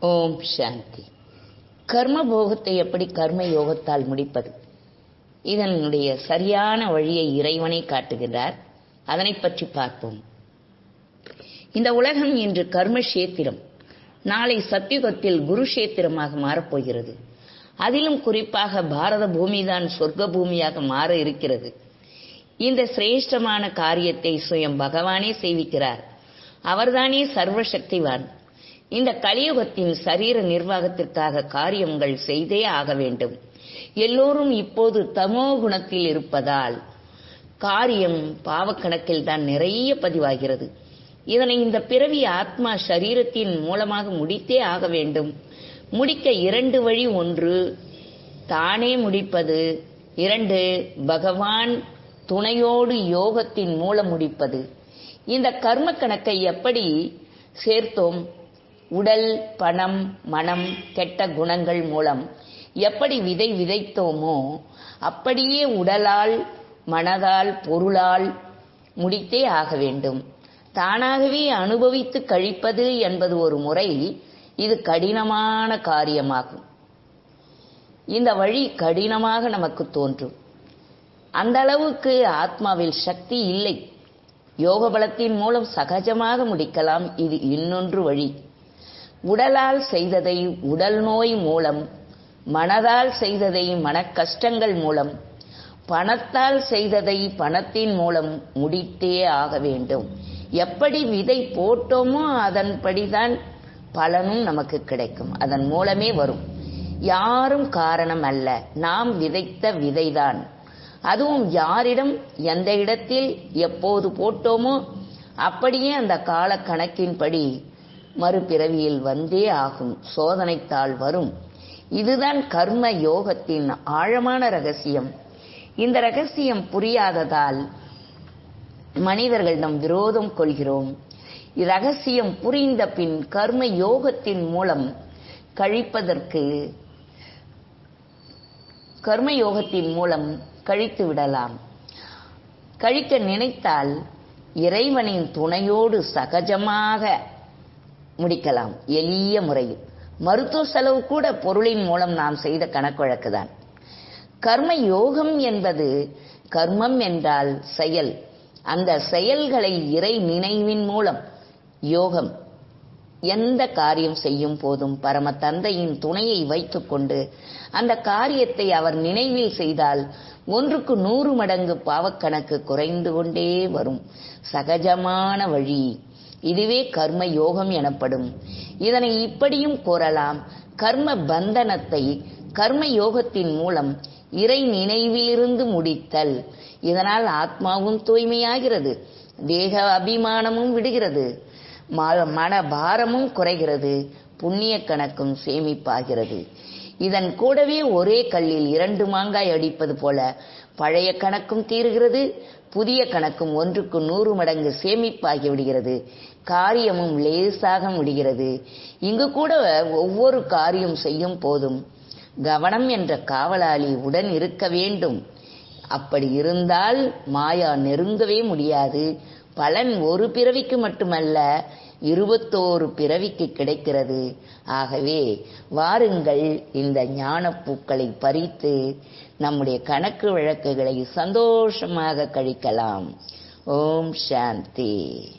ஓம் சாந்தி. கர்ம போகத்தை எப்படி கர்ம யோகத்தால் முடிப்பது? இதனுடைய சரியான வழியை இறைவனை காட்டுகிறார் அதனை பற்றி பார்ப்போம். இந்த உலகம் இன்று கர்ம கர்மக்ஷேத்திரம். நாளை சத்தியுகத்தில் குருஷேத்திரமாக மாறப்போகிறது. அதிலும் குறிப்பாக பாரத பூமிதான் சொர்க்க பூமியாக மாற இருக்கிறது. இந்த சிரேஷ்டமான காரியத்தை சுயம் பகவானே செய்விக்கிறார். அவர்தானே சர்வசக்திவான். இந்த கலியுகத்தின் சரீர நிர்வாகத்திற்காக காரியங்கள் செய்தே ஆக வேண்டும். எல்லோரும் இப்போது தமோ குணத்தில் இருப்பதால் காரியம் பாவக்கணக்கில் தான் நிறைய பதிவாகிறது. இதனை இந்த பிறவி ஆத்மா சரீரத்தின் மூலமாக முடித்தே ஆக வேண்டும். முடிக்க இரண்டு வழி ஒன்று தானே முடிப்பது. இரண்டு பகவான் துணையோடு யோகத்தின் மூலம் முடிப்பது. இந்த கர்ம கணக்கை எப்படி சேர்த்தோம்? உடல் பணம் மனம் கெட்ட குணங்கள் மூலம் எப்படி விதை விதைத்தோமோ அப்படியே உடலால் மனதால் பொருளால் முடித்தே ஆக வேண்டும். தானாகவே அனுபவித்து கழிப்பது என்பது ஒரு முறை இது கடினமான காரியமாகும். இந்த வழி கடினமாக நமக்கு தோன்றும். அந்த அளவுக்கு ஆத்மாவில் சக்தி இல்லை. யோக பலத்தின் மூலம் சகஜமாக முடிக்கலாம். இது இன்னொன்று வழி. உடலால் செய்ததை உடல் நோய் மூலம் மனதால் செய்ததை மனக்கஷ்டங்கள் மூலம் பணத்தால் செய்ததை பணத்தின் மூலம் முடித்தே ஆக வேண்டும். எப்படி விதை போட்டோமோ அதன்படிதான் பலனும் நமக்கு கிடைக்கும். அதன் மூலமே வரும். யாரும் காரணம் அல்ல. நாம் விதைத்த விதைதான். அதுவும் யாரிடம் எந்த இடத்தில் எப்போது போட்டோமோ அப்படியே அந்த கால கணக்கின்படி மறுபிறவியில் வந்தே ஆகும். சோதனைத்தாள் வரும். இதுதான் கர்ம யோகத்தின் ஆழமான ரகசியம். இந்த ரகசியம் புரியாததால் மனிதர்களிடம் விரோதம் கொள்கிறோம். ரகசியம் புரிந்த பின் கர்ம யோகத்தின் மூலம் கழிப்பதற்கு கர்ம யோகத்தின் மூலம் கழித்து விடலாம். கழிக்க நினைத்தால் இறைவனின் துணையோடு சகஜமாக முடிக்கலாம். எளிய முறையில். மருத்துவ செலவு கூட பொருளின் மூலம் நாம் செய்த கணக்கு வழக்குதான் கர்ம யோகம் என்பது கர்மம் என்றால் செயல். அந்த செயல்களை இறை நினைவின் மூலம் யோகம் எந்த காரியம் செய்யும் போதும் பரம தந்தையின் துணையை வைத்துக்கொண்டு அந்த காரியத்தை அவர் நினைவில் செய்தால் ஒன்றுக்கு நூறு மடங்கு பாவக்கணக்கு குறைந்து கொண்டே வரும். சகஜமான வழி. இதுவே கர்ம யோகம் எனப்படும். இதனை இப்படியும் கூறலாம். கர்ம பந்தனத்தை கர்ம யோகத்தின் மூலம் இறை நினைவிலிருந்து முடித்தல். இதனால் ஆத்மாவும் தூய்மையாகிறது. தேக அபிமானமும் விடுகிறது. மன பாரமும் குறைகிறது. புண்ணிய கணக்கும் சேமிப்பாகிறது. இதன் கூடவே ஒரே கல்லில் இரண்டு மாங்காய் அடிப்பது போல பழைய கணக்கும் தீருகிறது புதிய கணக்கும் ஒன்றுக்கு நூறு மடங்கு சேமிப்பாகி விடுகிறது காரியமும் லேசாக முடிகிறது. இங்கு கூட ஒவ்வொரு காரியம் செய்யும் போதும் கவனம் என்ற காவலாளி உடன் இருக்க வேண்டும். அப்படி இருந்தால் மாயா நெருங்கவே முடியாது. பலன் ஒரு பிறவிக்கு மட்டுமல்ல இருபத்தோரு பிறவிக்கு கிடைக்கிறது. ஆகவே வாருங்கள் இந்த ஞான பூக்களை பறித்து நம்முடைய கணக்கு வழக்குகளை சந்தோஷமாக கழிக்கலாம். ஓம் சாந்தி.